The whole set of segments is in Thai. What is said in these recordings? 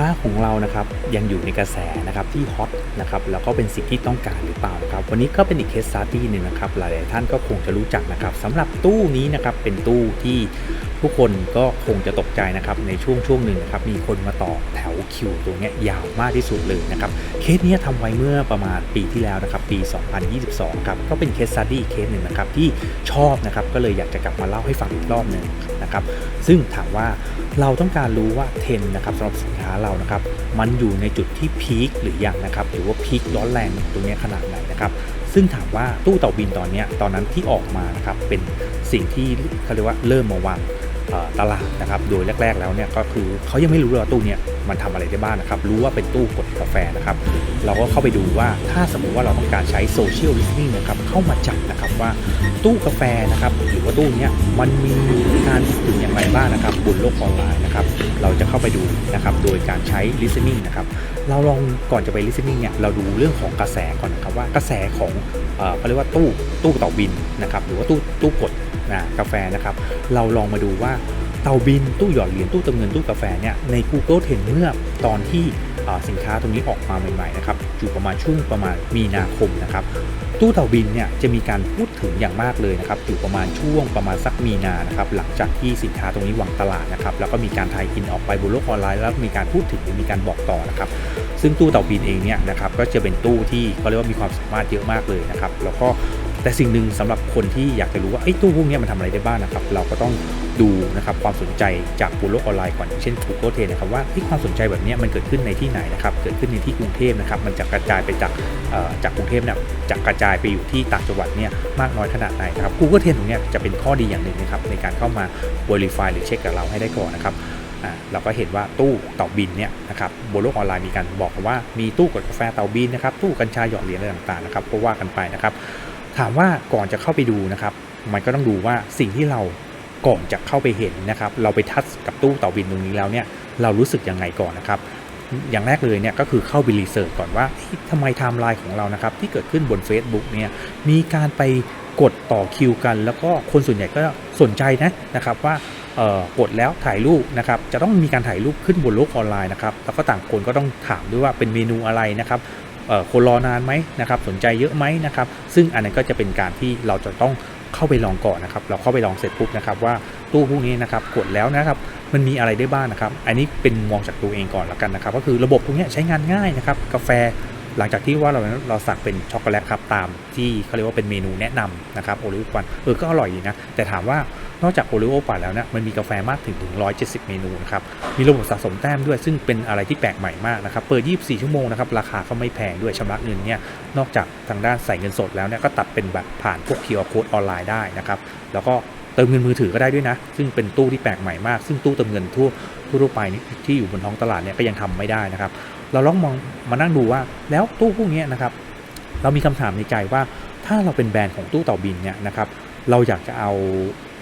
ค้าของเรานะครับยังอยู่ในกระแสนะครับที่ฮอตนะครับแล้วก็เป็นสิ่งที่ต้องการหรือเปล่านะครับวันนี้ก็เป็นอีกเคสสตาร์ตี้หนึ่งนะครับหลายๆท่านก็คงจะรู้จักนะครับสำหรับตู้นี้นะครับเป็นตู้ที่ผู้คนก็คงจะตกใจนะครับในช่วงช่วงหนึ่งนะครับมีคนมาต่อแถวคิวตรงนี้ยาวมากที่สุดเลยนะครับเคสนี้ทำไว้เมื่อประมาณปีที่แล้วนะครับปี 2022ครับก็เป็นเคสสตาร์ดี้เคสหนึ่งนะครับที่ชอบนะครับก็เลยอยากจะกลับมาเล่าให้ฟังอีกรอบหนึ่งนะครับซึ่งถามว่า เราต้องการรู้ว่าเทรนนะครับสำหรับสินค้าเรานะครับมันอยู่ในจุดที่พีคหรือยังนะครับหรือว่าพีคร้อนแรงตรงนี้ขนาดไหนนะครับซึ่งถามว่าตู้เต่าบินตอนนี้ตอนนั้นที่ออกมานะครับเป็นสิ่งที่เขาเรียกว่าเริ่มมาวางตลาดนะครับโดยแรก ๆ แล้วเนี่ยก็คือเขายังไม่รู้เลยว่าตู้เนี่ย มันทำอะไรได้บ้างนะครับ รู้ว่าเป็นตู้กดกาแฟนะครับ เราก็เข้าไปดูว่าถ้าสมมุติว่าเราต้องการใช้โซเชียลลิสติ้งนะครับ เข้ามาจับนะครับว่าตู้กาแฟนะครับ หรือว่าตู้นี้มันมีการถึงอย่างไรบ้างนะครับ บนโลกออนไลน์นะครับ เราจะเข้าไปดูนะครับ โดยการใช้ listening นะครับ เราลองก่อนจะไป listening เนี่ย เราดูเรื่องของกระแสก่อนนะครับว่ากระแสของเขาเรียกว่าตู้ตู้เต่าบินนะครับ หรือว่าตู้ตู้กดนะกาแฟนะครับ เราลองมาดูว่า เตาบินตู้หยอดเหรียญตู้เติมเงินตู้กาแฟเนี่ยใน Google Trend เมื่อตอนที่สินค้าตรงนี้ออกมาใหม่ๆนะครับอยู่ประมาณช่วงประมาณมีนาคมนะครับตู้เต่าบินเนี่ยจะมีการพูดถึงอย่างมากเลยนะครับอยู่ประมาณช่วงประมาณสักมีนานะครับหลังจากที่สินค้าตรงนี้วางตลาดนะครับแล้วก็มีการทายอินออกไปบนโลกออนไลน์แล้วมีการพูดถึงมีการบอกต่อนะครับซึ่งตู้เต่าบินเองเนี่ยนะครับก็จะเป็นตู้ที่เขาเรียกว่ามีความสามารถเยอะมากเลยนะครับแล้วก็ แต่สิ่งหนึ่งสำหรับคนที่อยากจะรู้ว่าไอ้ตู้พวกเนี้ยมันทำอะไรได้บ้างนะครับ เราก็ต้องดูนะครับความสนใจจากบนโลกออนไลน์ก่อนอย่างเช่น Google Trend นะครับว่าที่ความสนใจแบบนี้มันเกิดขึ้นในที่ไหนนะครับ เกิดขึ้นในที่กรุงเทพนะครับ มันจะกระจายไปจากจากกรุงเทพเนี่ยจะกระจายไปอยู่ที่ต่างจังหวัดเนี่ยมากน้อยขนาดไหนนะครับ Google Trend ตรงนี้จะเป็นข้อดีอย่างหนึ่งนะครับในการเข้ามา verify หรือเช็คกับเราให้ได้ก่อนนะครับอ่าเราก็เห็นว่าตู้เต่าบินเนี่ยนะครับบนโลกออนไลน์มีการบอกกันว่ามีตู้กดกาแฟเต่าบินนะครับตู้กัญชาหยอดเหรียญอะไรต่างๆนะครับก็ว่ากันไปนะครับ ถามว่าก่อนจะเข้าไปดูนะครับ มันก็ต้องดูว่าสิ่งที่เราก่อนจะเข้าไปเห็นนะครับ เราไปทัชกับตู้เต่าบินตรงนี้แล้วเนี่ย เรารู้สึกยังไงก่อนนะครับ อย่างแรกเลยเนี่ยก็คือเข้าไปรีเสิร์ชก่อนว่าเฮ้ยทำไมไทม์ไลน์ของเรานะครับ ที่เกิดขึ้นบน Facebook เนี่ย มีการไปกดต่อคิวกัน แล้วก็คนส่วนใหญ่ก็สนใจนะนะครับว่ากดแล้วถ่ายรูปนะครับ จะต้องมีการถ่ายรูปขึ้นบนโลกออนไลน์นะครับ แล้วก็ต่างคนก็ต้องถามด้วยว่าเป็นเมนูอะไรนะครับ คนรอนานไหมนะครับสนใจเยอะไหมนะครับซึ่งอันนั้นก็จะเป็นการที่เราจะต้องเข้าไปลองก่อนนะครับ เราเข้าไปลองเสร็จปุ๊บนะครับว่าตู้พวกนี้นะครับกดแล้วนะครับมันมีอะไรได้บ้างนะครับ อันนี้เป็นมองจากตัวเองก่อนละกันนะครับ ก็คือระบบตรงเนี้ใช้งานง่ายนะครับกาแฟหลังจากที่ว่าเราเราสั่งเป็นช็อกโกแลตครับตามที่เขาเรียกว่าเป็นเมนูแนะนำนะครับโอริโอปันเออก็อร่อยดีนะแต่ถามว่า นอกจากโอริโอปันแล้วเนี่ยมันมีกาแฟมากถึงถึง 170 เมนูนะครับ มีระบบสะสมแต้มด้วย ซึ่งเป็นอะไรที่แปลกใหม่มากนะครับ เปิด 24 ชั่วโมงนะครับ ราคาก็ไม่แพงด้วยชำระเงินเนี่ย นอกจากทางด้านใส่เงินสดแล้วเนี่ยก็ตัดเป็นแบบผ่านพวก QR code ออนไลน์ได้นะครับ แล้วก็เติมเงินมือถือก็ได้ด้วยนะ ซึ่งเป็นตู้ที่แปลกใหม่มาก ซึ่งตู้เติมเงินทั่วทั่วไปนี่ที่อยู่บนท้องตลาดเนี่ยก็ยังทำไม่ได้นะครับ เราลองมองมานั่งดูว่าแล้วตู้พวกนี้นะครับ เรามีคำถามในใจว่าถ้าเราเป็นแบรนด์ของตู้เต่าบินเนี่ยนะครับ เราอยากจะเอา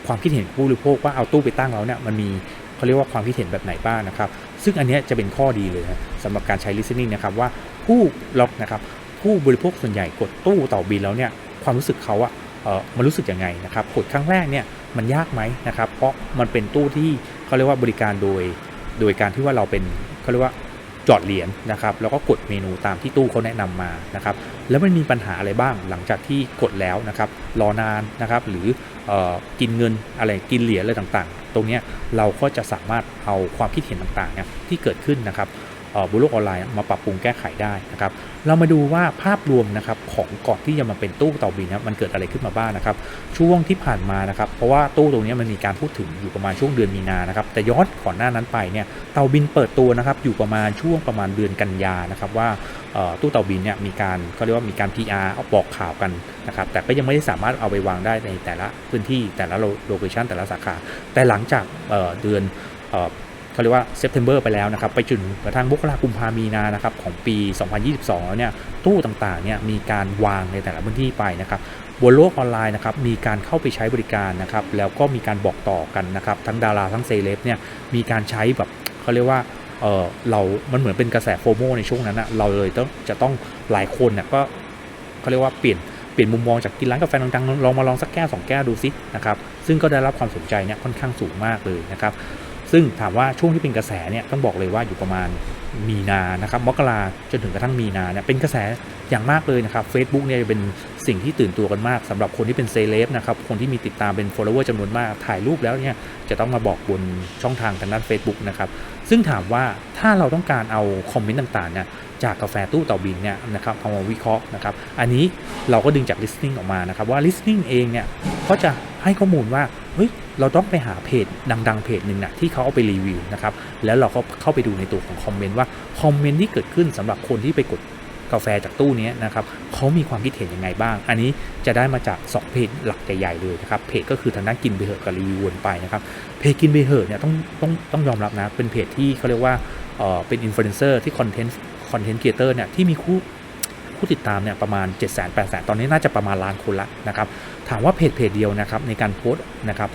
ความคิดเห็นผู้บริโภคว่าเอาตู้ไปตั้งแล้วเนี่ยมันมีเขาเรียกว่าความคิดเห็นแบบไหนบ้างนะครับ ซึ่งอันนี้จะเป็นข้อดีเลยนะสำหรับการใช้ listening นะครับว่าผู้ล็อกนะครับผู้บริโภคส่วนใหญ่กดตู้เต่าบินแล้วเนี่ยความรู้สึกเขาอะเออมันรู้สึกยังไงนะครับกดครั้งแรกเนี่ยมันยากไหมนะครับเพราะมันเป็นตู้ที่เขาเรียกว่าบริการโดย โดยการที่ว่าเราเป็นเขาเรียกว่าจอดเหรียญนะครับแล้วก็กดเมนูตามที่ตู้เขาแนะนำมานะครับแล้วมันมีปัญหาอะไรบ้างหลังจากที่กดแล้วนะครับรอนานนะครับหรือ กินเงินอะไรกินเหรียญอะไรต่างๆ ตรงนี้เราก็จะสามารถเอาความคิดเห็นต่างๆเนี่ยที่เกิดขึ้นนะครับ บนโลกออนไลน์มาปรับปรุงแก้ไขได้นะครับ เรามาดูว่าภาพรวมนะครับของก่อนที่จะมาเป็นตู้เต่าบินนะมันเกิดอะไรขึ้นมาบ้างนะครับ ช่วงที่ผ่านมานะครับ เพราะว่าตู้ตรงนี้มันมีการพูดถึงอยู่ประมาณช่วงเดือนมีนานะครับแต่ย้อนก่อนหน้านั้นไปเนี่ยเต่าบินเปิดตัวนะครับอยู่ประมาณช่วงประมาณเดือนกันยานะครับว่าตู้เต่าบินเนี่ยมีการเขาเรียกว่ามีการ PR เอาบอกข่าวกันนะครับแต่ก็ยังไม่ได้สามารถเอาไปวางได้ในแต่ละพื้นที่แต่ละโลเคชันแต่ละสาขา แต่หลังจากเเดือน เขาเรียกว่าเซปเทมเบอร์ไปแล้วนะครับไปจนกระทั่งมกราคมกุมภามีนานะครับของปี 2022 เนี่ยตู้ต่างๆเนี่ยมีการวางในแต่ละพื้นที่ไปนะครับบนโลกออนไลน์นะครับมีการเข้าไปใช้บริการนะครับแล้วก็มีการบอกต่อกันนะครับทั้งดาราทั้งเซเลบเนี่ยมีการใช้แบบเขาเรียกว่าเออเรามันเหมือนเป็นกระแสโฟโมในช่วงนั้นนะเราเลยต้องจะต้องหลายคนน่ะก็เขาเรียกว่าเปลี่ยนเปลี่ยนมุมมองจากกินร้านกาแฟดังๆลองมาลองสักแก้วสองแก้วดูสินะครับซึ่งก็ได้รับความสนใจเนี่ยค่อนข้างสูงมากเลยนะครับ ซึ่งถามว่าช่วงที่เป็นกระแสเนี่ยต้องบอกเลยว่าอยู่ประมาณมีนานะครับมกราจนถึงกระทั่งมีนาเนี่ยเป็นกระแสอย่างมากเลยนะครับ Facebook เนี่ยเป็นสิ่งที่ตื่นตัวกันมากสำหรับคนที่เป็นเซเลบนะครับคนที่มีติดตามเป็น follower จำนวนมากถ่ายรูปแล้วเนี่ยจะต้องมาบอกบนช่องทางทางด้าน Facebook นะครับซึ่งถามว่าถ้าเราต้องการเอาคอมเมนต์ต่างๆเนี่ยจากกาแฟตู้เต่าบินเนี่ยนะครับเอามาวิเคราะห์นะครับอันนี้เราก็ดึงจาก listening ออกมานะครับว่า listening เองเนี่ยก็จะให้ข้อมูลว่า เฮ้ยเราต้องไปหาเพจดังๆเพจหนึ่งนะที่เขาเอาไปรีวิวนะครับแล้วเราก็เข้าไปดูในตัวของคอมเมนต์ว่าคอมเมนต์ที่เกิดขึ้นสำหรับคนที่ไปกดกาแฟจากตู้นี้นะครับเขามีความคิดเห็นยังไงบ้าง อันนี้จะได้มาจาก 2 เพจหลักใหญ่ๆเลยนะครับ เพจก็คือทางด้านกินไปเหอะกับรีวิววนไปนะครับ เพจกินไปเหอะเนี่ยต้องต้องต้องยอมรับนะ เป็นเพจที่เขาเรียกว่าเออเป็นอินฟลูเอนเซอร์ที่คอนเทนต์คอนเทนต์ครีเอเตอร์เนี่ยที่มีคู่ผู้ติดตามเนี่ยประมาณ7 0 0 0 0 0 8 0 0 0 0ตอนนี้น่าจะประมาณล้านคนละนะครับ ถามว่าเพจเพจเดียวนะครับในการโพสต์นะครับ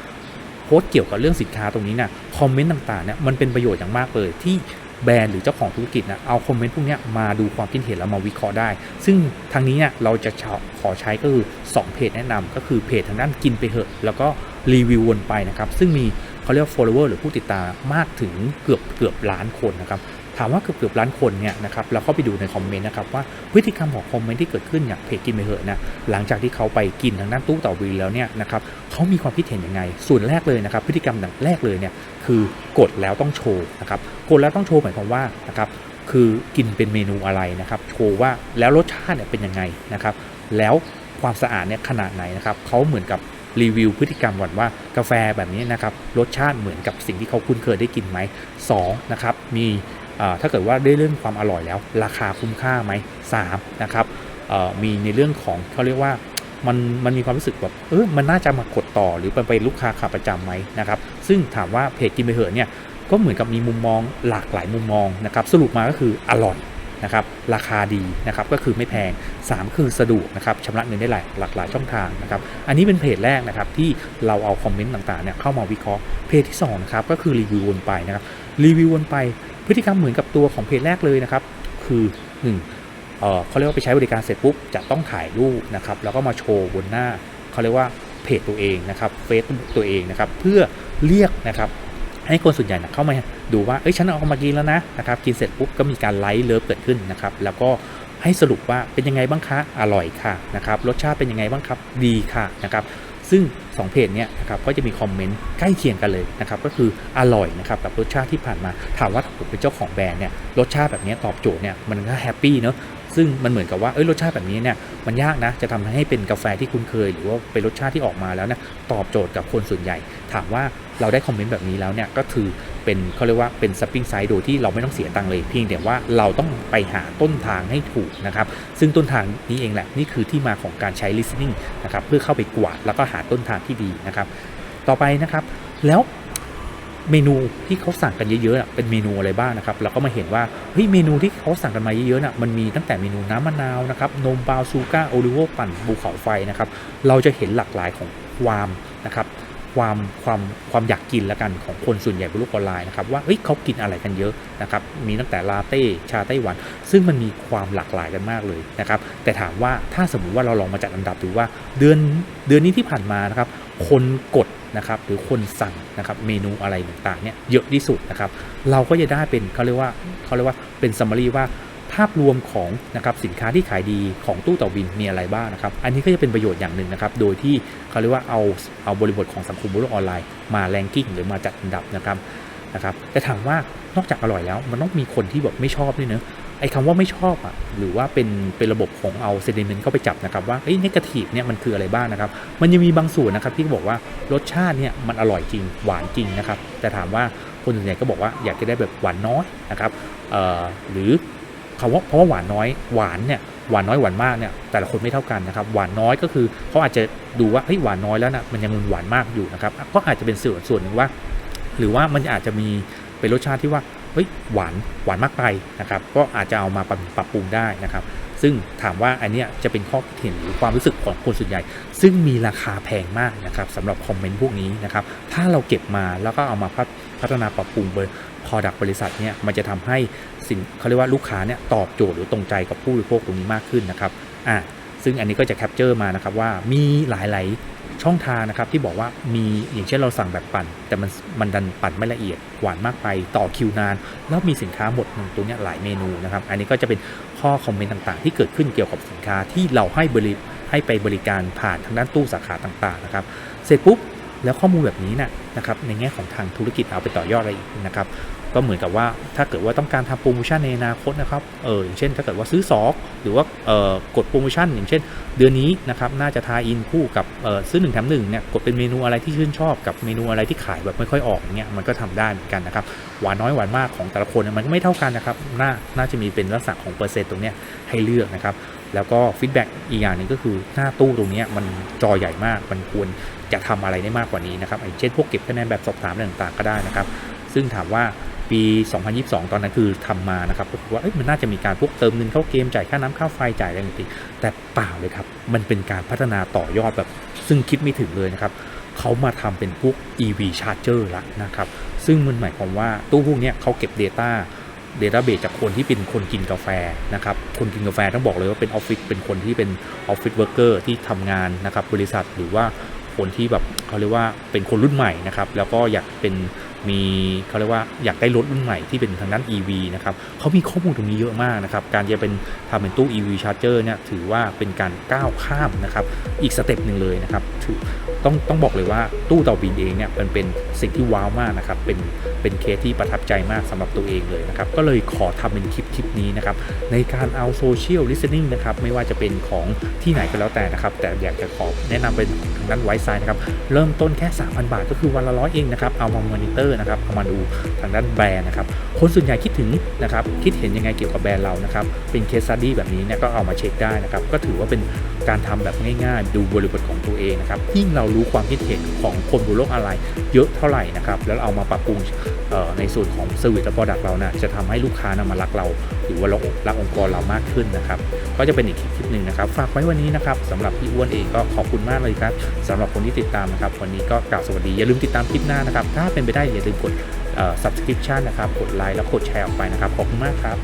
โพสต์เกี่ยวกับเรื่องสินค้าตรงนี้นี่ยคอมเมนต์ต่างๆเนี่ยมันเป็นประโยชน์อย่างมากเลยที่แบรนด์หรือเจ้าของธุรกิจนะเอาคอมเมนต์พวกนี้มาดูความคิดเห็นแล้วมาวิเคราะห์ได้ ซึ่งทางนี้เนี่ยเราจะขอใช้ก็คือ 2 เพจแนะนำก็คือเพจทางด้านกินไปเหอะ แล้วก็รีวิววนไปนะครับ ซึ่งมีเขาเรียก follower หรือผู้ติดตามมากถึงเกือบเกือบล้านคนนะครับ ถามว่าเกือบเกือบล้านคนเนี่ยนะครับเราเข้าไปดูในคอมเมนต์นะครับว่าพฤติกรรมของคอมเมนต์ที่เกิดขึ้นอย่างเพจกินไปเหอะนะหลังจากที่เขาไปกินทางด้านตู้เต่าวีแล้วเนี่ยนะครับเขามีความคิดเห็นยังไง ส่วนแรกเลยนะครับพฤติกรรมแรกเลยเนี่ยคือกดแล้วต้องโชว์นะครับกดแล้วต้องโชว์หมายความว่านะครับคือกินเป็นเมนูอะไรนะครับโชว์ว่าแล้วรสชาติเนี่ยเป็นยังไงนะครับแล้วความสะอาดเนี่ยขนาดไหนนะครับเขาเหมือนกับรีวิวพฤติกรรมก่อนว่ากาแฟแบบนี้นะครับรสชาติเหมือนกับสิ่งที่เขาคุ้นเคยได้กินไหมสองนะครับมี ถ้าเกิดว่าได้เรื่องความอร่อยแล้ว ราคาคุ้มค่าไหมสามนะครับมีในเรื่องของเขาเรียกว่ามันมันมีความรู้สึกแบบเออมันน่าจะมากดต่อหรือเป็นลูกค้าขาประจำไหมนะครับซึ่งถามว่าเพจกินไปเหอะเนี่ยก็เหมือนกับมีมุมมองหลากหลายมุมมองนะครับสรุปมาก็คืออร่อยนะครับราคาดีนะครับก็คือไม่แพง 3 คือสะดวกนะครับชำระเงินได้หลายหลากหลายช่องทางนะครับอันนี้เป็นเพจแรกนะครับที่เราเอาคอมเมนต์ต่างๆเนี่ยเข้ามาวิเคราะห์เพจที่2นะครับก็คือรีวิววนไปนะครับรีวิววนไป พฤติกรรมเหมือนกับตัวของเพจแรกเลยนะครับ คือ1เอ่อเขาเรียกว่าไปใช้บริการเสร็จปุ๊บจะต้องถ่ายรูปนะครับ แล้วก็มาโชว์บนหน้าเขาเรียกว่าเพจตัวเองนะครับเฟซตัวเองนะครับ เพื่อเรียกนะครับ ให้คนส่วนใหญ่นะเข้ามาดูว่า เอ้ย ฉันเอามากินแล้วนะนะครับ กินเสร็จปุ๊บก็มีการไลค์เลิฟเกิดขึ้นนะครับ แล้วก็ให้สรุปว่าเป็นยังไงบ้างคะ อร่อยค่ะนะครับ รสชาติเป็นยังไงบ้างครับ ดีค่ะนะครับ ซึ่ง 2เพจเนี้ยนะครับก็จะมีคอมเมนต์ใกล้เคียงกันเลยนะครับก็คืออร่อยนะครับกับรสชาติที่ผ่านมาถามว่าผมเป็นเจ้าของแบรนด์เนี่ยรสชาติแบบนี้ตอบโจทย์เนี่ยมันก็แฮปปี้เนาะซึ่งมันเหมือนกับว่าเอ้ยรสชาติแบบนี้เนี่ยมันยากนะจะทำให้เป็นกาแฟที่คุ้นเคย หรือว่าเป็นรสชาติที่ออกมาแล้วเนี่ยตอบโจทย์กับคนส่วนใหญ่ ถามว่าเราได้คอมเมนต์แบบนี้แล้วเนี่ยก็คือ เป็นเขาเรียกว่าเป็นซัพปิ้งไซด์โดยที่เราไม่ต้องเสียตังค์เลยเพียงแต่ว่าเราต้องไปหาต้นทางให้ถูกนะครับ ซึ่งต้นทางนี้เองแหละ นี่คือที่มาของการใช้ listening นะครับเพื่อเข้าไปกวาดแล้วก็หาต้นทางที่ดีนะครับ ต่อไปนะครับแล้วเมนูที่เขาสั่งกันเยอะๆเป็นเมนูอะไรบ้างนะครับเราก็มาเห็นว่าเฮ้ยเมนูที่เขาสั่งกันมาเยอะๆน่ะมันมีตั้งแต่เมนูน้ำมะนาวนะครับนมบาวซูก้าโอริโอปั่นภูเขาไฟนะครับเราจะเห็นหลากหลายของความนะครับ ความความความอยากกินละกันของคนส่วนใหญ่บนโลกออนไลน์นะครับว่าเฮ้ยเขากินอะไรกันเยอะนะครับมีตั้งแต่ลาเต้ชาไต้หวัน ซึ่งมันมีความหลากหลายกันมากเลยนะครับแต่ถามว่าถ้าสมมุติว่าเราลองมาจัดอันดับดูว่าเดือนเดือนนี้ที่ผ่านมานะครับคนกดนะครับหรือคนสั่งนะครับเมนูอะไรต่างๆเนี่ยเยอะที่สุดนะครับเราก็จะได้เป็นเขาเรียกว่าเขาเรียกว่าเป็นซัมมารีว่า ภาพรวมของนะครับสินค้าที่ขายดีของตู้ต่อบินมีอะไรบ้างนะครับ อันนี้ก็จะเป็นประโยชน์อย่างหนึ่งนะครับ โดยที่เขาเรียกว่าเอาเอาบริบทของสังคมบนโลกออนไลน์มาแรงกิ้งหรือมาจัดอันดับนะครับนะครับแต่ถามว่านอกจากอร่อยแล้ว มันต้องมีคนที่แบบไม่ชอบด้วยเนอะไอ้คำว่าไม่ชอบอะหรือว่าเป็นเป็นระบบของเอาเซดิเมนต์เข้าไปจับนะครับว่าเอ้ยนกาทีฟเนี่ยมันคืออะไรบ้างนะครับ มันยังมีบางส่วนนะครับที่บอกว่ารสชาติเนี่ยมันอร่อยจริงหวานจริงนะครับ แต่ถามว่าคนส่วนใหญ่ก็บอกว่าอยากจะได้แบบหวานน้อยนะครับหรือ คำว่าเพราะว่าหวานน้อยหวานเนี่ยหวานน้อยหวานมากเนี่ยแต่ละคนไม่เท่ากันนะครับหวานน้อยก็คือเขาอาจจะดูว่าเฮ้ยหวานน้อยแล้วนะมันยังหวานมากอยู่นะครับก็อาจจะเป็นส่วนส่วนหนึ่งว่า หรือว่ามันอาจจะมีเป็นรสชาติที่ว่าเฮ้ยหวานหวานมากไปนะครับก็อาจจะเอามาปรับปรุงได้นะครับ ซึ่งถามว่าอันนี้จะเป็นข้อคิดเห็นหรือความรู้สึกของคนส่วนใหญ่ ซึ่งมีราคาแพงมากนะครับสำหรับคอมเมนต์พวกนี้นะครับถ้าเราเก็บมาแล้วก็เอามาพัฒนาปรับปรุงเบ อร์พอดักบริษัทเนี่ยมันจะทำให้สินเขาเรียกว่าลูกค้าเนี่ยตอบโจทย์หรือตรงใจกับผู้บริโภคตรงนี้มากขึ้นนะครับอ่าซึ่งอันนี้ก็จะแคปเจอร์มานะครับว่ามีหลาย ๆ ช่องทางนะครับที่บอกว่ามีอย่างเช่นเราสั่งแบบปั่น แต่มันมันดันปั่นไม่ละเอียดหวานมากไปต่อคิวนาน แล้วมีสินค้าหมดหนึ่งตัวเนี้ยหลายเมนูนะครับ อันนี้ก็จะเป็นข้อคอมเมนต์ต่าง ๆ ที่เกิดขึ้นเกี่ยวกับสินค้าที่เราให้บริให้ไปบริการผ่านทางด้านตู้สาขาต่าง ๆ นะครับ เสร็จปุ๊บ แล้วข้อมูลแบบนี้นะนะครับในแง่ของทางธุรกิจเอาไปต่อยอดอะไรอีกนะครับก็เหมือนกับว่าถ้าเกิดว่าต้องการทำโปรโมชั่นในอนาคตนะครับเอออย่างเช่น ถ้าเกิดว่าซื้อสองหรือว่าเออกดโปรโมชั่น อย่างเช่น เดือนนี้นะครับน่าจะทายอินคู่กับเออซื้อหนึ่งแถมหนึ่งเนี่ยกดเป็นเมนูอะไรที่ชื่นชอบกับเมนูอะไรที่ขายแบบไม่ค่อยออกอย่างเงี้ยมันก็ทำได้เหมือนกันนะครับหวานน้อยหวานมากของแต่ละคนมันก็ไม่เท่ากันนะครับน่าน่าจะมีเป็นลักษณะของเปอร์เซ็นต์ตรงเนี้ยให้เลือกนะครับ แล้วก็ฟีดแบ็กอีกอย่างหนึงก็คือหน้าตู้ตรงนี้มันจอใหญ่มาก มันควรจะทำอะไรได้มากกว่านี้นะครับอย่างเช่นพวกเก็บคะแนนแบบสอบถามต่างๆก็ได้นะครับ ซึ่งถามว่าปี 2022 ตอนนั้นคือทำมานะครับก็คือว่าเอ้ยมันน่าจะมีการพวกเติมเงินเข้าเกมจ่ายค่าน้ำค่าไฟจ่ายอะไรต่างๆแต่เปล่าเลยครับ มันเป็นการพัฒนาต่อยอดแบบ ซึ่งคิดไม่ถึงเลยนะครับเขามาทำเป็นพวก EV Charger ละนะครับ ซึ่งมันหมายความว่าตู้พวกนี้เขาเก็บ Data Database จากคนที่เป็นคนกินกาแฟนะครับ คนกินกาแฟต้องบอกเลยว่าเป็นออฟฟิศเป็นคนที่เป็นออฟฟิศเวิร์กเกอร์ที่ทำงานนะครับบริษัทหรือว่าคนที่แบบเขาเรียกว่าเป็นคนรุ่นใหม่นะครับแล้วก็อยากเป็นมีเขาเรียกว่าอยากได้รถรุ่นใหม่ที่เป็นทางด้าน EV นะครับเขามีข้อมูลตรงนี้เยอะมากนะครับ การจะเป็นทำเป็นตู้ EV Charger เนี่ยถือว่าเป็นการก้าวข้ามนะครับ อีกสเต็ปหนึ่งเลยนะครับ ถือต้องต้องบอกเลยว่าตู้เตาบินเองเนี่ยมันเป็นสิ่งที่ว้าวมากนะครับเป็นเป็นเคสที่ประทับใจมากสำหรับตัวเองเลยนะครับก็เลยขอทำเป็นคลิปคลิปนี้นะครับในการเอาโซเชียลลิส t e นิ่งนะครับไม่ว่าจะเป็นของที่ไหนก็แล้วแต่นะครับแต่อยากจะขอแนะนำเป็นทางด้านไวซ์ไซนะครับเริ่มต้นแค่ 3,000 บาทก็คือวันละร้อยเองนะครับเอามา มอนิเตอร์นะครับเอามาดูทางด้านแบรนด์นะครับ คนส่วนใหญ่คิดถึงนะครับคิดเห็นยังไงเกี่ยวกับแบรนด์เรานะครับเป็นเคส s ั u ดี้แบบนี้เนี่ยก็เอามาเช็คได้นะครับก็ถือว่าเป็นการทำแบบง่ายๆ ดูบริบทของตัวเองนะครับยิ่งเรารู้ความคิดเห็นของคนบนโลกออนไลน์เยอะเท่าไหร่นะครับแล้วเอามาปรับปรุงในส่วนของ Service และ Product เรานะจะทำให้ลูกค้านะมารักเรา หรือว่ารักรักองค์กรเรามากขึ้นนะครับก็จะเป็นอีกคลิปหนึ่งนะครับฝากไว้วันนี้นะครับสำหรับพี่อ้วนเองก็ขอบคุณมากเลยครับสำหรับคนที่ติดตามนะครับวันนี้ก็กล่าวสวัสดีอย่าลืมติดตามคลิปหน้านะครับถ้าเป็นไปได้อย่าลืมกด subscription นะครับ กดไลค์แล้วกดแชร์ออกไปนะครับ ขอบคุณมากครับ